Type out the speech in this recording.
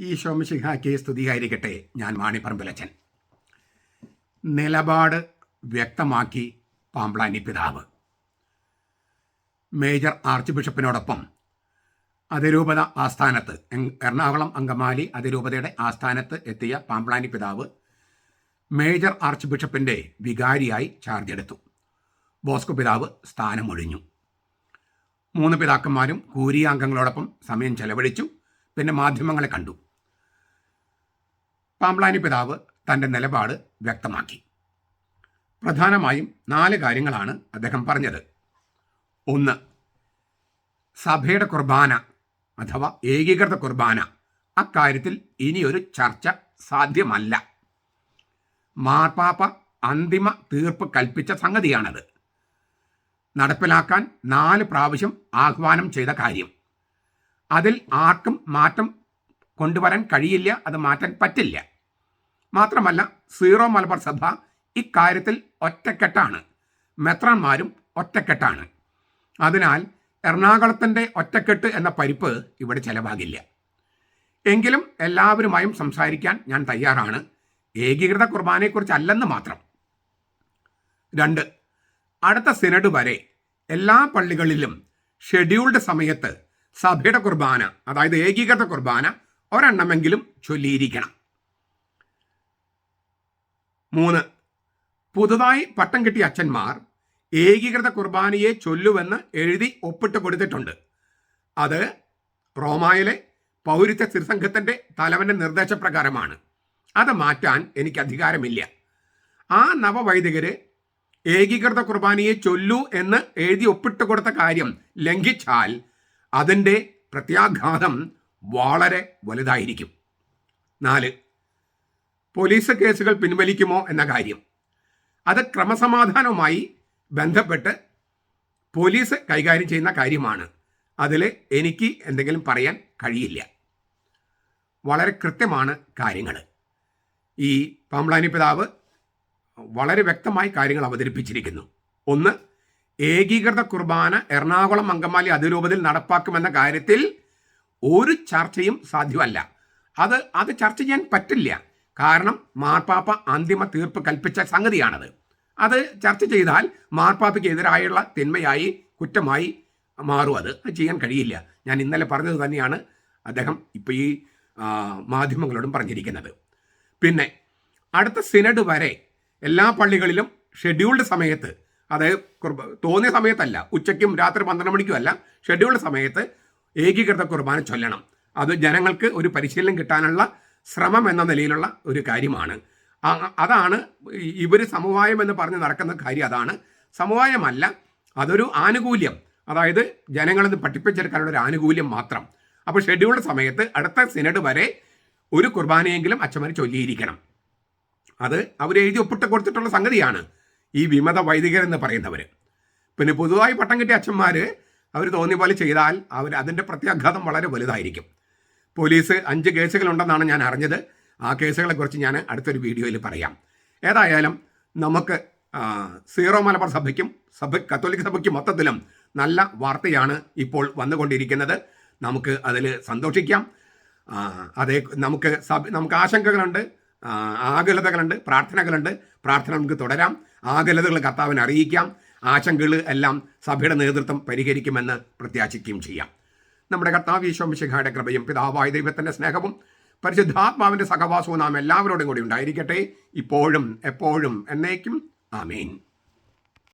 ഈ ശോമശിഹായ്ക്ക് സ്തുതിയായിരിക്കട്ടെ ഞാൻ മാണിപ്പറമ്പിലച്ചൻ നിലപാട് വ്യക്തമാക്കി പാമ്പ്ലാനി പിതാവ്. മേജർ ആർച്ച് ബിഷപ്പിനോടൊപ്പം അതിരൂപത ആസ്ഥാനത്ത് എറണാകുളം അങ്കമാലി അതിരൂപതയുടെ ആസ്ഥാനത്ത് എത്തിയ പാമ്പ്ലാനി പിതാവ് മേജർ ആർച്ച് ബിഷപ്പിന്റെ വികാരിയായി ചാർജ് എടുത്തു. ബോസ്കോ പിതാവ് സ്ഥാനമൊഴിഞ്ഞു. മൂന്ന് പിതാക്കന്മാരും കൂരിയ അംഗങ്ങളോടൊപ്പം സമയം ചെലവഴിച്ചു. പിന്നെ മാധ്യമങ്ങളെ കണ്ടു. പാമ്പ്ലാനി പിതാവ് തന്റെ നിലപാട് വ്യക്തമാക്കി. പ്രധാനമായും നാല് കാര്യങ്ങളാണ് അദ്ദേഹം പറഞ്ഞത്. ഒന്ന് സഭയുടെ കുർബാന അഥവാ ഏകീകൃത കുർബാന അക്കാര്യത്തിൽ ഇനിയൊരു ചർച്ച സാധ്യമല്ല. മാർപ്പാപ്പ അന്തിമ തീർപ്പ് കൽപ്പിച്ച സംഗതിയാണത്. നടപ്പിലാക്കാൻ നാല് പ്രാവശ്യം ആഹ്വാനം ചെയ്ത കാര്യം. അതിൽ ആർക്കും മാറ്റം കൊണ്ടുവരാൻ കഴിയില്ല അത് മാറ്റാൻ പറ്റില്ല. മാത്രമല്ല സീറോ മലബാർ സഭ ഇക്കാര്യത്തിൽ ഒറ്റക്കെട്ടാണ്. മെത്രാന്മാരും ഒറ്റക്കെട്ടാണ്. അതിനാൽ എറണാകുളത്തിന്റെ ഒറ്റക്കെട്ട് എന്ന പരിപ്പ് ഇവിടെ ചെലവാകില്ല. എങ്കിലും എല്ലാവരുമായും സംസാരിക്കാൻ ഞാൻ തയ്യാറാണ്. ഏകീകൃത കുർബാനയെക്കുറിച്ച് അല്ലെന്ന് മാത്രം. രണ്ട് അടുത്ത സിനഡ് വരെ എല്ലാ പള്ളികളിലും ഷെഡ്യൂൾഡ് സമയത്ത് സഭയുടെ കുർബാന അതായത് ഏകീകൃത കുർബാന ഒരെണ്ണമെങ്കിലും ചൊല്ലിയിരിക്കണം. മൂന്ന് പുതുതായി പട്ടം കിട്ടിയ അച്ഛന്മാർ ഏകീകൃത കുർബാനയെ ചൊല്ലുവെന്ന് എഴുതി ഒപ്പിട്ട് കൊടുത്തിട്ടുണ്ട്. അത് റോമായിലെ പൗരത്വ സിർസംഘത്തിന്റെ തലവന്റെ നിർദ്ദേശപ്രകാരമാണ്. അത് മാറ്റാൻ എനിക്ക് അധികാരമില്ല. ആ നവവൈദികര് ഏകീകൃത കുർബാനയെ ചൊല്ലു എന്ന് എഴുതി ഒപ്പിട്ട് കൊടുത്ത കാര്യം ലംഘിച്ചാൽ അതിന്റെ പ്രത്യാഘാതം വളരെ വലുതായിരിക്കും. നാല് പോലീസ് കേസുകൾ പിൻവലിക്കുമോ എന്ന കാര്യം. അത് ക്രമസമാധാനവുമായി ബന്ധപ്പെട്ട് പോലീസ് കൈകാര്യം ചെയ്യുന്ന കാര്യമാണ്. അതിൽ എനിക്ക് എന്തെങ്കിലും പറയാൻ കഴിയില്ല. വളരെ കൃത്യമാണ് കാര്യങ്ങൾ. ഈ പാമ്പ്ലാനി പിതാവ് വളരെ വ്യക്തമായി കാര്യങ്ങൾ അവതരിപ്പിച്ചിരിക്കുന്നു. ഒന്ന് ഏകീകൃത കുർബാന എറണാകുളം അങ്കമാലി അതിരൂപതയിൽ നടപ്പാക്കുമെന്ന കാര്യത്തിൽ ഒരു ചർച്ചയും സാധ്യമല്ല. അത് അത് ചർച്ച ചെയ്യാൻ പറ്റില്ല. കാരണം മാർപ്പാപ്പ അന്തിമ തീർപ്പ് കൽപ്പിച്ച സംഗതിയാണത്. അത് ചർച്ച ചെയ്താൽ മാർപ്പാപ്പയ്ക്ക് എതിരായുള്ള തിന്മയായി കുറ്റമായി മാറും അത്. ചെയ്യാൻ കഴിയില്ല. ഞാൻ ഇന്നലെ പറഞ്ഞത് തന്നെയാണ് അദ്ദേഹം ഇപ്പോൾ ഈ മാധ്യമങ്ങളോടും പറഞ്ഞിരിക്കുന്നത്. പിന്നെ അടുത്ത സിനഡ് വരെ എല്ലാ പള്ളികളിലും ഷെഡ്യൂൾഡ് സമയത്ത് അതായത് തോന്നിയ സമയത്തല്ല ഉച്ചയ്ക്കും രാത്രി പന്ത്രണ്ട് മണിക്കും അല്ല ഷെഡ്യൂൾഡ് സമയത്ത് ഏകീകൃത കുർബാന ചൊല്ലണം. അത് ജനങ്ങൾക്ക് ഒരു പരിശീലനം കിട്ടാനുള്ള ശ്രമം എന്ന നിലയിലുള്ള ഒരു കാര്യമാണ്. അതാണ് ഇവർ സമവായം എന്ന് പറഞ്ഞ് നടക്കുന്ന കാര്യം അതാണ്. സമവായമല്ല അതൊരു ആനുകൂല്യം. അതായത് ജനങ്ങളത് പഠിപ്പിച്ചെടുക്കാനുള്ള ഒരു ആനുകൂല്യം മാത്രം. അപ്പോൾ ഷെഡ്യൂൾഡ് സമയത്ത് അടുത്ത സിനഡ് വരെ ഒരു കുർബാനയെങ്കിലും അച്ഛന്മാർ ചൊല്ലിയിരിക്കണം. അത് അവർ എഴുതി ഒപ്പിട്ട് കൊടുത്തിട്ടുള്ള സംഗതിയാണ് ഈ വിമത വൈദികർ എന്ന് പറയുന്നവർ പിന്നെ പൊതുവായി പട്ടം കിട്ടിയ അച്ഛന്മാർ അവർ തോന്നിയ പോലെ ചെയ്താൽ അവർ അതിന്റെ പ്രത്യാഘാതം വളരെ വലുതായിരിക്കും. പോലീസ് അഞ്ച് കേസുകളുണ്ടെന്നാണ് ഞാൻ അറിഞ്ഞത്. ആ കേസുകളെക്കുറിച്ച് ഞാൻ അടുത്തൊരു വീഡിയോയിൽ പറയാം. ഏതായാലും നമുക്ക് സീറോ മലബാർ സഭയ്ക്കും സഭ കത്തോലിക്ക സഭയ്ക്കും മൊത്തത്തിലും നല്ല വാർത്തയാണ് ഇപ്പോൾ വന്നുകൊണ്ടിരിക്കുന്നത്. നമുക്ക് അതിൽ സന്തോഷിക്കാം. അതേ നമുക്ക് സഭ നമുക്ക് ആശങ്കകളുണ്ട് ആകുലതകളുണ്ട് പ്രാർത്ഥനകളുണ്ട്. പ്രാർത്ഥന നമുക്ക് തുടരാം. ആകുലതകൾ കർത്താവിനെ അറിയിക്കാം. ആശങ്കകൾ എല്ലാം സഭയുടെ നേതൃത്വം പരിഹരിക്കുമെന്ന് പ്രത്യാശിക്കുകയും ചെയ്യാം. നമ്മുടെ കർത്താവ് ഈശോമിശിഖായുടെ കൃപയും പിതാവായ ദൈവത്തിന്റെ സ്നേഹവും പരിശുദ്ധാത്മാവിന്റെ സഹവാസവും നാം എല്ലാവരോടും കൂടി ഉണ്ടായിരിക്കട്ടെ. ഇപ്പോഴും എപ്പോഴും എന്നേക്കും. ആമേൻ.